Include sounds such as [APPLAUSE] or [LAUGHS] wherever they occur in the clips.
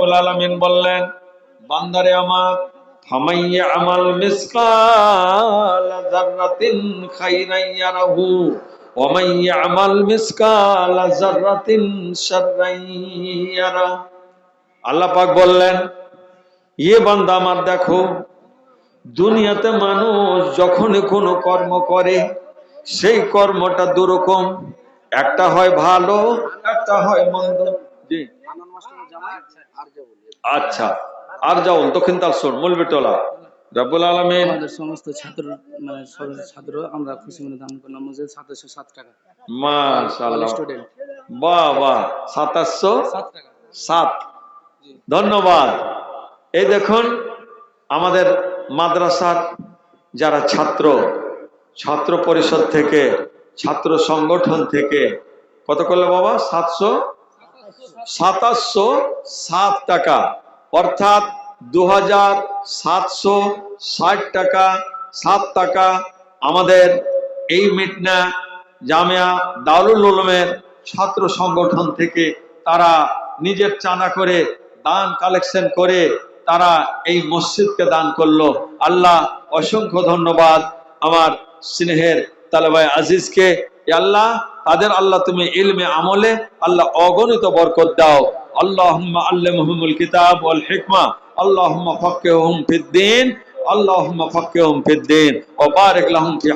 রব্বুল আলামিন বললেন, বান্দারে আমার, ফামাইয়া আমাল মিসকাল আমাল মিসকাল আল্লাহ পাক বললেন ইয়ে বান্দা আমার দেখো, দুনিয়াতে মানুষ যখনই কোনো কর্ম করে, সেই কর্মটা দুরকম, একটা হয় ভালো, একটা হয় মন্দ। জি। আচ্ছা আর যাও দক্ষিণ তালসোর মূলবেটলা। রব্বুল আলমিন। আমাদের সমস্ত ছাত্র মানে ছাত্র আমরা খুশি মনে দান করলাম যে সাতাশশো সাত টাকা। মাশাআল্লাহ। স্টুডেন্ট বাহ বাহ সাতাশশো সাত সাত। ধন্যবাদ। এই দেখুন আমাদের মাদ্রাসার যারা ছাত্র ছাত্র পরিষদ থেকে ছাত্র সংগঠন থেকে কত করল বাবা? সাতশো সাতাশশো সাত টাকা। অর্থাৎ দু হাজার সাতশো ষাট টাকা, সাত টাকা আমাদের এই মিটনা জামিয়া দারুল উলুমের ছাত্র সংগঠন থেকে তারা নিজের চাঁদা করে দান কালেকশন করে তারা এই মসজিদকে দান করল। আল্লাহ অসংখ্য ধন্যবাদ আমার স্নেহের তালেবাই আজিজকে। আল্লাহ তাদের আল্লাহ তুমি ইলমে আমলে আল্লাহ অগণিত বরকত দাও। আল্লাহ আল্লাহমুল কিতাব ওয়াল হিকমা। আল্লাহ ফকেহম ফিদ্দিন ফিদ্দিন ফি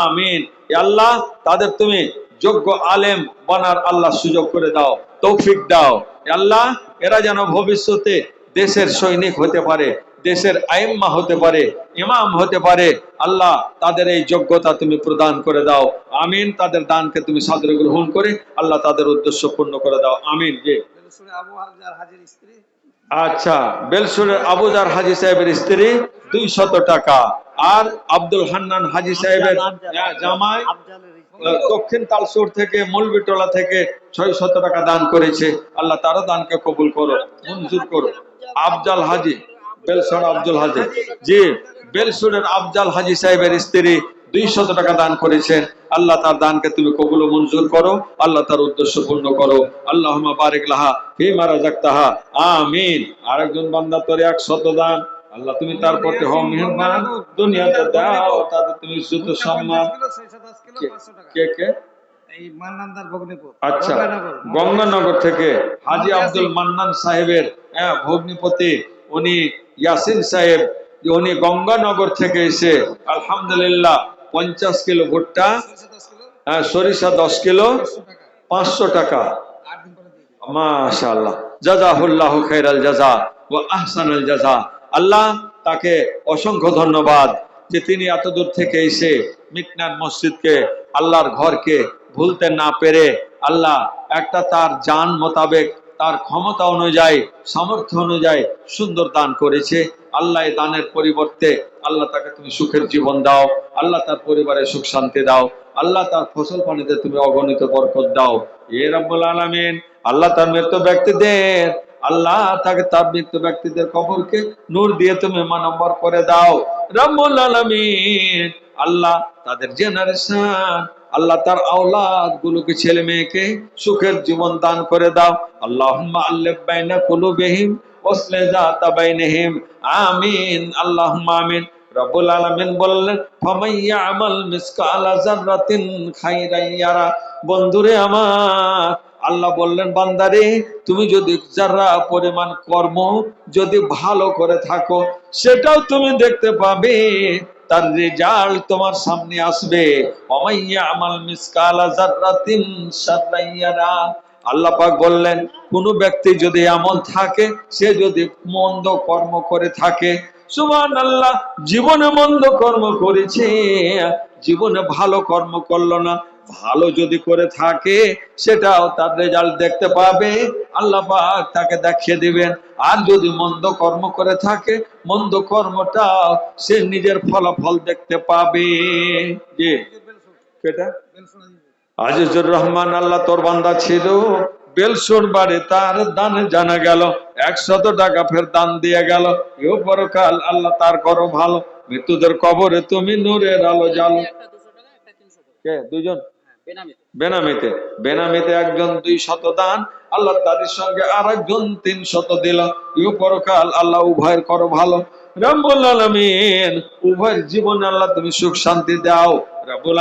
আমিন। আল্লাহ, তাদের তুমি যোগ্য আলেম বানার আল্লাহ সুযোগ করে দাও, তৌফিক দাও। আল্লাহ, এরা যেন ভবিষ্যতে দেশের সৈনিক হতে পারে। দেশের আইম্মা হতে পারে ইমাম হতে পারে আল্লাহ তাদের এই যোগ্যতা তুমি প্রদান করে দাও। আমিন তাদের দানকে তুমি সাদরে গ্রহণ করে আল্লাহ তাদের উদ্দেশ্য পূর্ণ করে দাও। আমিন যে আচ্ছা বেলসুরের আবুজার হাজি সাহেবের স্ত্রী দুই শত টাকা। আর আব্দুল হান্নান হাজি সাহেবের জামাই দক্ষিণ তালসুর থেকে মলবিটোলা থেকে ছয় শত টাকা দান করেছে। আল্লাহ তারও দানকে কবুল করো মঞ্জুর করো। আফজাল হাজি বেলসুর আব্দুল হাজি। জি বেলসুরের আফজাল হাজি সাহেবের স্ত্রী দুই শত টাকা দান করেছেন। আল্লাহ তার দানকে তুমি কবুল মঞ্জুর করো। আল্লাহ তার উদ্দেশ্য পূর্ণ করো। আল্লাহ বারেক লাহা হি মারা জাক্তাহা আমিন। আরেকজন বান্দা তোর দান। আল্লাহ তুমি তার প্রতি হও মেহরবান। দুনিয়াতে দাও তাদের তুমি সম্মান। কে- কে আচ্ছা গঙ্গানগর। গঙ্গানগর থেকে হাজি আব্দুল মান্নান সাহেবের হ্যাঁ, ভগ্নিপতি। উনি ইয়াসিন সাহেব উনি গঙ্গানগর থেকে এসে আলহামদুলিল্লাহ পঞ্চাশ কিলো ভুট্টা হ্যাঁ, সরিষা দশ কিলো পাঁচশো টাকা। জাজাহুল্লাহ খাইরাল জাজা ও জাজা। আল্লাহ তাকে অসংখ্য ধন্যবাদ যে তিনি এত দূর থেকে এসে মিকনান মসজিদকে আল্লাহর ঘরকে ভুলতে না পেরে আল্লাহ একটা তার জান মোতাবেক তার ক্ষমতা অনুযায়ী, সামর্থ্য অনুযায়ী সুন্দর দান করেছে। আল্লাহ দানের পরিবর্তে আল্লাহ তাকে তুমি সুখের জীবন দাও, আল্লাহ তার পরিবারে সুখ শান্তি দাও, আল্লাহ তার ফসল পানিতে তুমি অগণিত বরকত দাও। এ রব্বুল আলামিন, আল্লাহ তার মৃত্যু ব্যক্তিদের আল্লাহ তাকে তার মৃত ব্যক্তিদের কবরকে নূর দিয়ে তুমি মানম্বর করে দাও। আলামিন। আল্লাহ তাদের জেনারেশন আল্লাহ তার আওলাদ গুলোকে ছেলে মেয়েকে সুখের জীবন দান করে দাও। কুলুবিহিম, ওয়াসলে যাতা বাইনহিম। আমিন, আল্লাহুম্মা আমিন। বললেন ফামাইয়া আমাল মিসকালা যাররাতিন খাইরান ইয়ারা। বন্ধুরে আমার আল্লাহ বললেন, বান্দারে, তুমি যদি যারা পরিমাণ কর্ম যদি ভালো করে থাকো, সেটাও তুমি দেখতে পাবে। তার রেজাল্ট তোমার সামনে আসবে। অমাইয়া আমাল মিসকালা যাররাতিন শাররাইয়ারা। আল্লাহ পাক বললেন, কোন ব্যক্তি যদি এমন থাকে, সে যদি মন্দ কর্ম করে থাকে সুমান আল্লাহ জীবনে মন্দ কর্ম করেছে। জীবনে ভালো কর্ম করল না ভালো যদি করে থাকে সেটাও তার রেজাল্ট দেখতে পাবে। আল্লাহ পাক তাকে দেখিয়ে দিবেন। আর যদি মন্দ কর্ম করে থাকে মন্দ কর্মটাও সে নিজের ফলাফল দেখতে পাবে। যে আজিজুর রহমান আল্লাহ তোর বান্দা ছিল। বেলসুর বাড়ি তার দান জানা গেল। একশত টাকা ফের দান দিয়ে গেল। এও পরকাল আল্লাহ তার করো ভালো। মৃত্যুদের কবরে তুমি নূরের আলো জালো কে? দুজন বেনামিতে। বেনামিতে। একজন দুই শত দান, আল্লাহ তাদের সঙ্গে আর একজন তিন শত দিল। ইউ আল্লাহ উভয়ের করো ভালো। আলমিন, উভয়ের জীবনে আল্লাহ তুমি সুখ শান্তি দাও।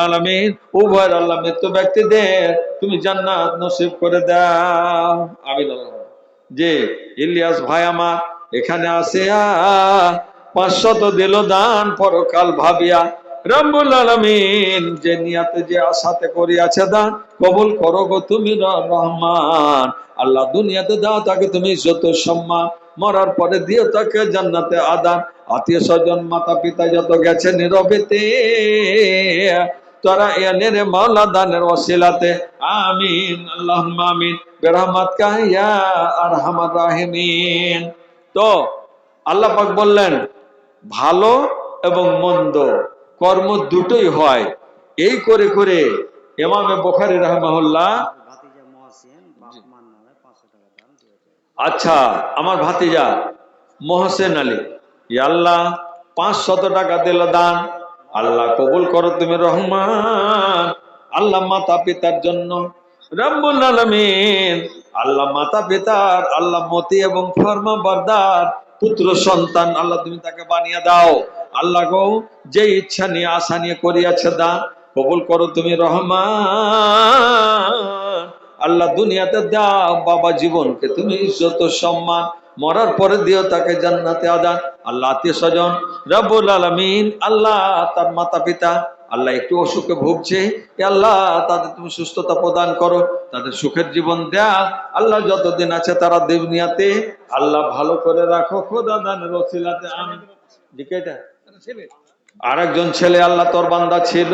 আলমিন, উভয়ের আল্লাহ মৃত্যু ব্যক্তিদের তুমি জান্নাত নসিব করে দাও। আমিন যে ইলিয়াস ভাই আমার এখানে আসে পাঁচশত দিল দান পরকাল ভাবিয়া রব্বুল আলামিন, যে নিয়াতে, যে আশাতে করিয়াছে দান, কবুল করো গো তুমি রহমান। আল্লাহ দুনিয়াতে দাও তাকে তুমি যত সম্মান, মরার পরে দিও তাকে জান্নাতে আদান। আত্মীয় স্বজন মাতা পিতা যত গেছে নীরবেতে, তোরা এনে রে মাওলা দানের ওসিলাতে আমিন আল্লাহ আমিন। বেরহমাত কাহিয়া আর হামার রাহিমিন। তো আল্লাহ পাক বললেন, ভালো এবং মন্দ। কর্ম দুটোই হয়। এই করে করে এমামে বোখারি রহমাহুল্লাহ আচ্ছা আমার ভাতিজা মোহসেন আলী আল্লাহ পাঁচ শত টাকা দিল দান। আল্লাহ কবুল করো তুমি রহমান। আল্লাহ মাতা পিতার জন্য রব্বুল আলামিন। আল্লাহ মাতা পিতার আল্লাহ মতি এবং ফরমা বরদার পুত্র সন্তান আল্লাহ তুমি তাকে বানিয়ে দাও। আল্লাহ গো, যে ইচ্ছা নিয়ে, আশা নিয়ে করিয়াছে দান, কবুল করো তুমি রহমান। আল্লাহ দুনিয়াতে দাও, বাবা জীবনকে তুমি ইজ্জত, সম্মান, মরার পরে দিও তাকে জান্নাতে আদান। আল্লাহ আত্মীয় স্বজন, রব্বুল আলমিন, আল্লাহ তার মাতা পিতা আল্লাহ একটু অসুখে ভুগছে আল্লাহ তাদের তুমি সুস্থতা প্রদান করো, তাদের সুখের জীবন দেয়া। আল্লাহ যতদিন আছে তারা দেবনিয়াতে আল্লাহ ভালো করে রাখো খোদা দানের ওসিলাতে আমি দিকে এটা। আর একজন ছেলে। আল্লাহ তোর বান্দা ছিল।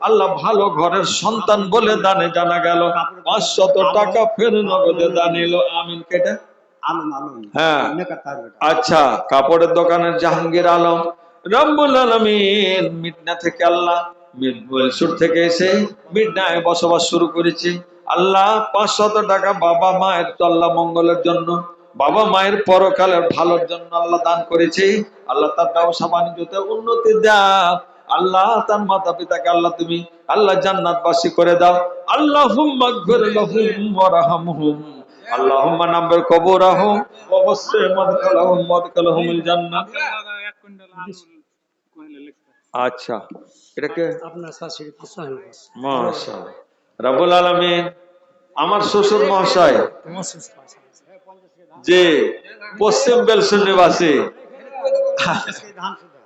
আল্লাহ ভালো ঘরের সন্তান বলে দানে জানা গেল। পাঁচশত টাকা ফের নগদে দানিল। আমিন কেটে হ্যাঁ। আচ্ছা কাপড়ের দোকানের জাহাঙ্গীর আলম। রব্বুল আলমিন মিডনা থেকে আল্লাহ মিরপুর থেকে এসে মিডনায় বসবাস শুরু করেছি। আল্লাহ পাঁচশত টাকা বাবা মায়ের তো আল্লাহ মঙ্গলের জন্য বাবা মায়ের পরকালের ভালোর জন্য আল্লাহ দান করেছে আল্লাহ তার ব্যবসা বাণিজ্যতে উন্নতি দাও আল্লাহ তার মাতা পিতাকে আল্লাহ তুমি আল্লাহ জান্নাতবাসী করে দাও আল্লাহ হুম اللهم نبر قبورهم ووسع مدخلهم مدخلهم الجنة আচ্ছা এটাকে আপনার শাশুড়ি সোহেল ঘোষ মাশাআল্লাহ রাব্বুল আলামিন আমার শ্বশুর মহাশয় মহসিন ঘোষ। যে পশ্চিম বেলসুর নিবাসী।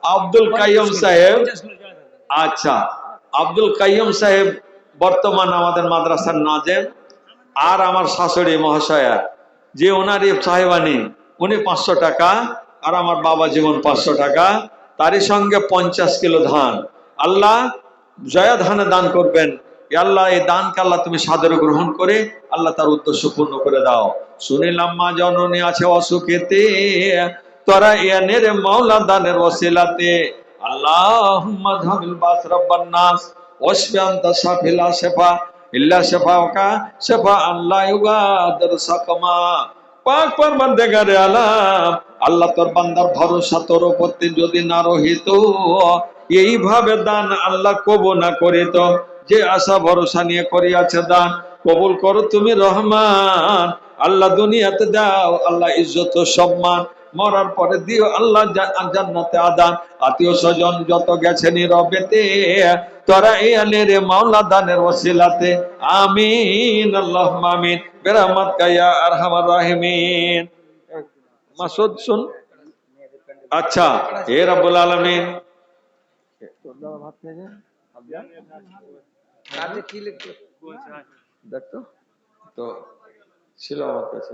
আব্দুল কাইয়ুম সাহেব আচ্ছা আব্দুল কাইয়ুম সাহেব বর্তমান আমাদের মাদ্রাসার নাজেম আর আমার শাশুড়ি মহাশয়া। যে ওনার সাহেবানি, উনি পাঁচশো টাকা আর আমার বাবা জীবন পাঁচশো টাকা। তারই সঙ্গে পঞ্চাশ কিলো ধান। আল্লাহ জয়া ধানে দান করবেন। আল্লাহ, এই দানকে আল্লাহ তুমি সাদরে গ্রহণ করে আল্লাহ তার উদ্দেশ্য পূর্ণ করে দাও। শুনিলাম মা জননী আছে অসুখেতে, তোরা এনের মাওলা দানের ওসিলাতে। আল্লাহুম্মা ঝামিল বাস রব্বান নাস ওয়াশফি আনতা শাফিলা শিফা, ইল্লা শিফাউকা শিফা আল্লাহ ইউগাদির সাকমা পাক পরবর্তীকারে আলাম আল্লাহ তোর বান্দার ভরসা তোর প্রতি যদি না রহিত, এইভাবে দান আল্লাহ কবু না করিত যে আশা ভরসা নিয়ে করিয়াছে দান, কবুল করো তুমি রহমান। আল্লাহ দুনিয়াতে দাও, আল্লাহ ইজ্জত সম্মান। মরার পরে দিও আল্লাহ জান্নাতে আদান। আত্মীয় স্বজন যত গেছে নীরবেতে তোরা এই আলে রে মাওলা দানের ওসিলাতে। আমিন আল্লাহ আমিন। বেরামাত কায়া আর হামার রাহিমিন। মাসুদ শুন আচ্ছা হে রাব্বুল আলামিন দেখতো তো ছিল আমার কাছে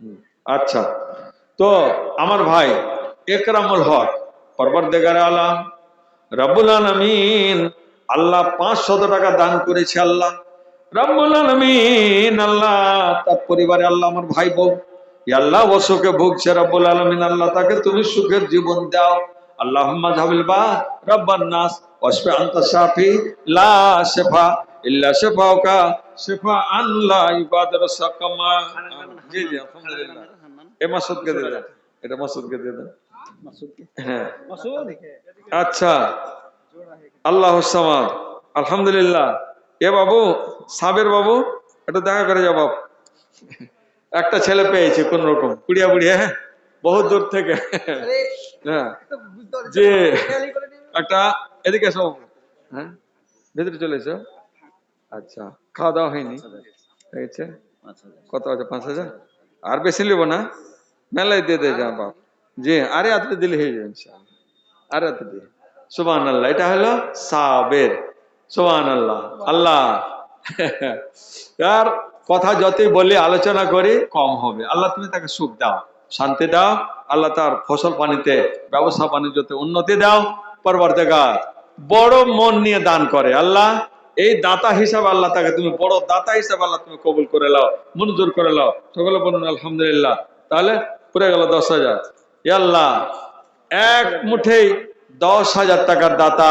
হুম। আচ্ছা তো আমার ভাই একরামুল হক পরবর্তীকার আলাম রব্বুল আলামিন আল্লাহ পাঁচশত টাকা দান করেছে আল্লাহ রব্বুল আলামিন আল্লাহ তার পরিবারে আল্লাহ আমার ভাই বউ ই আল্লাহ অসুখে ভুগছে রব্বুল আলামিন আল্লাহ তাকে তুমি সুখের জীবন দাও। আল্লাহুম্মা জাবিল বা রব্বান নাস ওয়াসফি আনতা শাফি লা শিফা ইল্লা শিফাউকা শিফা আল্লাহ ইবাদার সাকামা জি জি আলহামদুলিল্লাহ। এ মাসুদকে দিয়ে দেন। এটা মাসুদকে দিয়ে দেন। হ্যাঁ। আচ্ছা। আল্লাহ সামাদ। আলহামদুলিল্লাহ। এ বাবু সাবের বাবু একটু দেখা করে যাও বাবু একটা ছেলে পেয়েছে কোন রকম। কুড়িয়া বুড়িয়া হ্যাঁ? বহু দূর থেকে। হ্যাঁ। যে একটা এদিকে এসো। হ্যাঁ? ভেতরে চলে এসো। আচ্ছা খাওয়া দাওয়া হয়নি। হয়েছে? কত আছে? পাঁচ হাজার? আর বেশি নেব না। মেলায় দিয়ে দিয়ে যা বাপ। জি আরে আত্মে দিলে হয়ে যাবে আরে আত্মে দিয়ে সুবান আল্লাহ এটা হলো সাবের। সুবান আল্লাহ। [LAUGHS] আল্লাহ তার কথা যতই বলে, আলোচনা করি, কম হবে। আল্লাহ, তুমি তাকে সুখ দাও, শান্তি দাও। আল্লাহ তার ফসল পানিতে, ব্যবসা বাণিজ্যতে উন্নতি দাও। পরবর্তীকার, বড় মন নিয়ে দান করে। আল্লাহ, এই দাতা হিসাবে আল্লাহ তাকে তুমি বড় দাতা হিসাবে আল্লাহ তুমি কবুল করে লাও মঞ্জুর করে লাও সকলে বলুন, আলহামদুলিল্লাহ। তাহলে পুরে গেল দশ হাজার। আল্লাহ, এক মুঠেই দশ হাজার টাকার দাতা।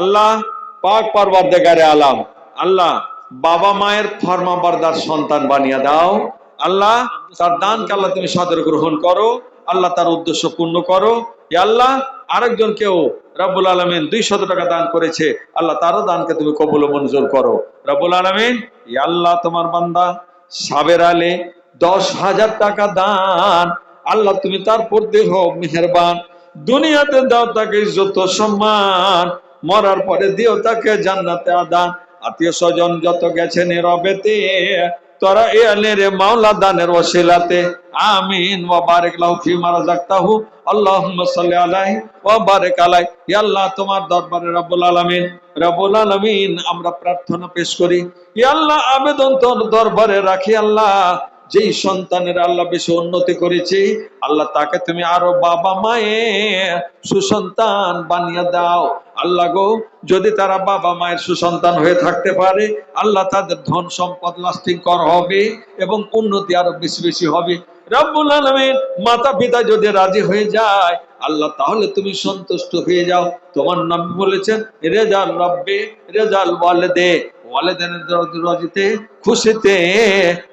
আল্লাহ, পাক পর্বতেকারে আলাম। আল্লাহ বাবা মায়ের ফরমা বরদার সন্তান বানিয়ে দাও। আল্লাহ, তার দানকে আল্লাহ তুমি সাদর গ্রহণ করো। আল্লাহ তার উদ্দেশ্য পূর্ণ করো। আল্লাহ, আরেকজন কেউ রাব্বুল আলমিন দুই শত টাকা দান করেছে, আল্লাহ তারও দানকে তুমি কবুল মঞ্জুর করো। রাব্বুল আলমিন আল্লাহ তোমার বান্দা, সাবের আলে দশ হাজার টাকা দান। আল্লাহ তুমি তার প্রতি হোক মেহেরবান। দুনিয়াতে দাও তাকে যত সম্মান। মরার পরে দিও তাকে জান্নাতে আদান। আত্মীয় স্বজন যত গেছে রবেতে, তোরা এ আলের মাওলা দানের ওসিলাতে। আমিন। ওয়া বারিক লাহু ফিমা রাযাকতাহু আল্লাহুম্মা সাল্লি আলাইহি ওয়া বারিক আলাইহি ইয়া আল্লাহ, তোমার দরবারে রব্বুল আলামিন। রব্বুল আলামিন, আমরা প্রার্থনা পেশ করি। ইয়া আল্লাহ, আবেদন তোর দরবারে রাখি আল্লাহ। যেই সন্তানের আল্লাহ বেশি উন্নতি করেছে, আল্লাহ তাকে তুমি আরও বাবা মায়ের সুসন্তান বানিয়ে দাও। আল্লাহ গো, যদি তারা বাবা মায়ের সুসন্তান হয়ে থাকতে পারে, আল্লাহ তাদের ধন সম্পদ লাস্টিং কর হবে এবং উন্নতি আরও বেশি বেশি হবে। রব্বুল আলমিন মাতা পিতা যদি রাজি হয়ে যায়, আল্লাহ তাহলে তুমি সন্তুষ্ট হয়ে যাও। তোমার নাম বলেছেন, রেজাল রব্বে, রেজাল ওয়ালেদে। খুশিতে,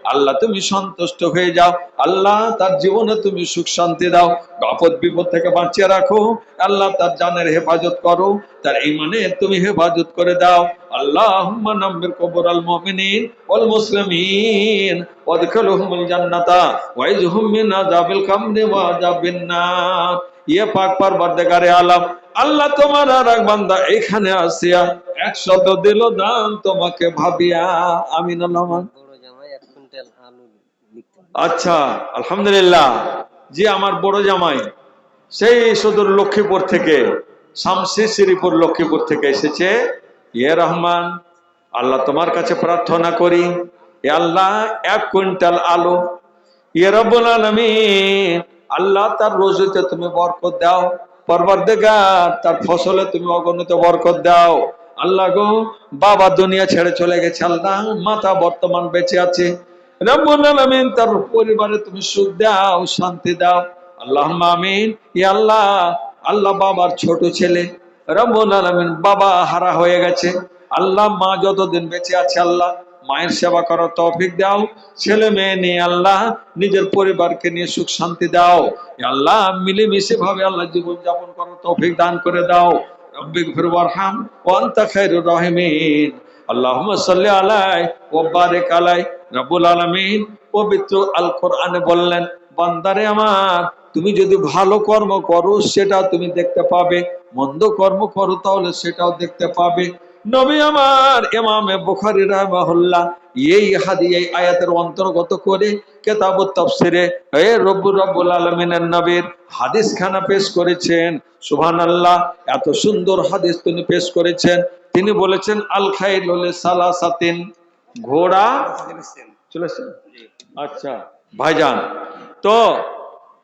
আল্লাহ তুমি সন্তুষ্ট হয়ে যাও। আল্লাহ তার জীবনে তুমি সুখ শান্তি দাও। আপদ বিপদ থেকে বাঁচিয়ে রাখো। আল্লাহ তার জানের হেফাজত করো। তার ইমানে তুমি হেফাজত করে দাও। আল্লাহ নাম্বের কবর আল মুমিনিন মুসলিমিন। জান্নাতা ওয়াইজহুম মিন ওয়া নার। ইয়ে পাক আলাম আল্লাহ তোমার আর এক বান্দা এখানে আসিয়া একশত দিল দান তোমাকে ভাবিয়া, আমিন আচ্ছা আলহামদুলিল্লাহ জি আমার বড় জামাই, সেই সুদূর লক্ষ্মীপুর থেকে, শামসি শ্রীপুর লক্ষ্মীপুর থেকে এসেছে। ইয়ে রহমান, আল্লাহ তোমার কাছে প্রার্থনা করি। আল্লাহ, এক কুইন্টাল আলু। ইয়ে রব্বুল আলামিন, আল্লাহ তার রোজিতে তুমি বরকত দাও। পরবর্তীকার, তার ফসলে তুমি অগণিত বরকত দাও। আল্লাহ গো, বাবা দুনিয়া ছেড়ে চলে গেছে, আল্লাহ মাথা বর্তমান বেঁচে আছে। আলামিন তার পরিবারে তুমি সুখ দাও, শান্তি দাও। আল্লাহ আমিন। ই আল্লাহ আল্লাহ বাবার ছোট ছেলে। রব্বুল আলামিন বাবা হারা হয়ে গেছে। আল্লাহ মা যতদিন বেঁচে আছে, আল্লাহ মায়ের সেবা করার তৌফিক দাও। ছেলে মেয়ে নিয়ে আল্লাহ নিজের পরিবারকে নিয়ে সুখ শান্তি দাও। আল্লাহ মিলেমিশে ভাবে আল্লাহ জীবন যাপন করার তৌফিক দান করে দাও। রব্বিক ফির ওয়ারহাম। ওয়া আনতা খায়রুর রাহিমিন। আল্লাহুম্মা আলাই ওয়া বারিক আলাই। রব্বুল আলামিন পবিত্র আল কোরআনে বললেন, বান্দারে আমার, তুমি যদি ভালো কর্ম করো সেটাও তুমি দেখতে পাবে। মন্দ কর্ম করো, তাহলে সেটাও দেখতে পাবে। নবী আমার ইমামে বুখারী রাহমাহুল্লাহ এই হাদি এই আয়াতের অন্তর্গত করে কেতাবুত তাফসিরে, এ রব্বুর রব্বুল আলামিনের নবীর হাদিস খানা পেশ করেছেন। সুবহানাল্লাহ, এত সুন্দর হাদিস তিনি পেশ করেছেন। তিনি বলেছেন, আল খাইলুল সালাসাতিন, ঘোড়া চলেছেন আচ্ছা ভাইজান, তো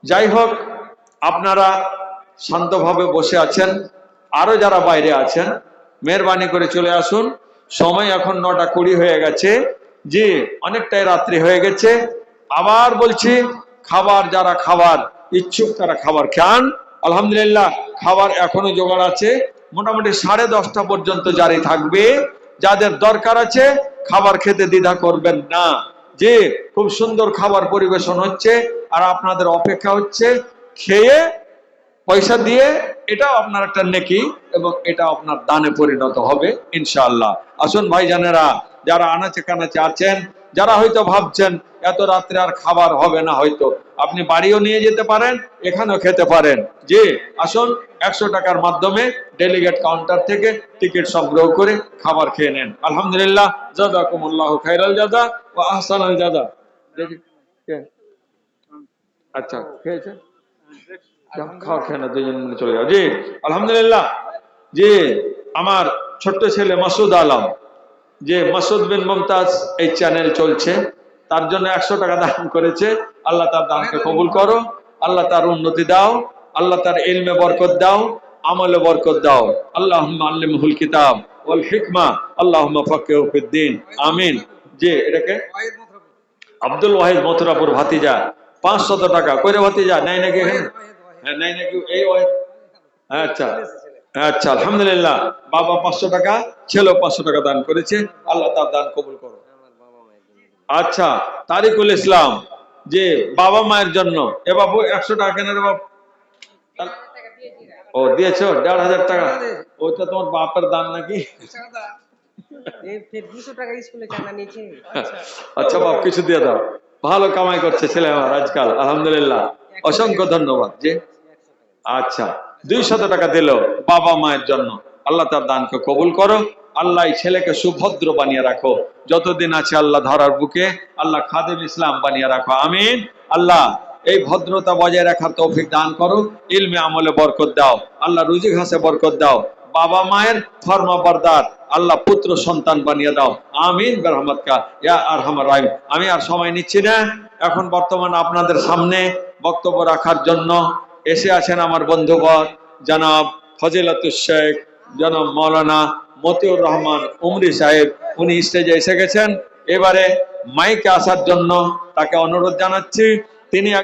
যাই হোক, আপনারা শান্তভাবে বসে আছেন, আরও যারা বাইরে আছেন মেহরবানি করে চলে আসুন। সময় এখন নটা কুড়ি হয়ে গেছে। জি, অনেকটাই রাত্রি হয়ে গেছে। আবার বলছি, খাবার যারা খাবার, ইচ্ছুক তারা খাবার খান। আলহামদুলিল্লাহ, খাবার এখনও জোগাড় আছে। মোটামুটি সাড়ে দশটা পর্যন্ত জারি থাকবে। যাদের দরকার আছে, খাবার খেতে দ্বিধা করবেন না। যে খুব সুন্দর খাবার পরিবেশন হচ্ছে। আর আপনাদের অপেক্ষা হচ্ছে, খেয়ে পয়সা দিয়ে এটাও আপনার একটা নেকি এবং এটা আপনার দানে পরিণত হবে, ইনশাআল্লাহ। আসুন ভাই জানেরা যারা আনাচে কানাচে আছেন, যারা হয়তো ভাবছেন, এত রাত্রে আর খাবার হবে না হয়তো। আপনি বাড়িও নিয়ে যেতে পারেন, এখানেও খেতে পারেন। যে আসুন, একশো টাকার মাধ্যমে ডেলিগেট কাউন্টার থেকে টিকিট সংগ্রহ করে খাবার খেয়ে নেন। আলহামদুলিল্লাহ জাদা জাজাকুমুল্লাহ খাইরাল জাজা ও আহসানাল জাজা। দেখি, কে? আচ্ছা খেয়েছে? আলহামদুলিল্লাহ। জি, আমার ছোট্ট ছেলে মাসুদ আলম। যে মাসুদ বিন মুমতাজ এই চ্যানেল চলছে, তার জন্য একশো টাকা দান করেছে। আল্লাহ তার দানকে কবুল করো, আল্লাহ তার উন্নতি দাও, আল্লাহ তার ইলমে বরকত দাও, আমলে বরকত দাও। আল্লাহ আল্লিমহুল কিতাব ওয়াল হিকমা আল্লাহ ফাকিহু ফিদ্দিন আমিন। এটাকে? আব্দুল ওয়াহিদ মথুরাপুর ভাতিজা। পাঁচশত টাকা। কইরে ভাতিজা নাই নাকি হ্যাঁ আচ্ছা আচ্ছা আলহামদুলিল্লাহ। বাবা পাঁচশো টাকা ছেলেও পাঁচশো টাকা দান করেছে। আল্লাহ তার দান কবুল করো আচ্ছা তারিকুল ইসলাম যে বাবা মায়ের জন্য। এ বাবু একশো টাকা কেন রে বাবু? ও দিয়েছ? দেড় হাজার টাকা। ওইটা তোমার বাপের দান নাকি? আচ্ছা বাপ কিছু দিয়ে দাও। ভালো কামাই করছে ছেলে আমার আজকাল, আলহামদুলিল্লাহ। অসংখ্য ধন্যবাদ জি। আচ্ছা দুই শত টাকা দিল বাবা মায়ের জন্য। আল্লাহ তার দানকে কবুল করো। আল্লাহ ছেলেকে সুভদ্র বানিয়ে রাখো। যতদিন আছে আল্লাহ ধরার বুকে, আল্লাহ খাদেম ইসলাম বানিয়ে রাখো। আমিন। আল্লাহ এই ভদ্রতা বজায় রাখার তৌফিক দান করো। ইলমে আমলে বরকত দাও। আল্লাহ রুজি ঘাসে বরকত দাও। বাবা মায়ের ফর্মা বরদার আল্লাহ পুত্র সন্তান বানিয়ে দাও। আমিন রহমতকা ইয়া রাহিম। আমি আর সময় নিচ্ছি না। এখন বর্তমান আপনাদের সামনে বক্তব্য রাখার জন্য এসে আছেন আমার বন্ধুবর জনাব ফজিলাতুল শেখ, জনাব মৌলানা মতিউর রহমান উমরি সাহেব। উনি স্টেজে এসে গেছেন। এবারে মাইকে আসার জন্য তাকে অনুরোধ জানাচ্ছি। তিনি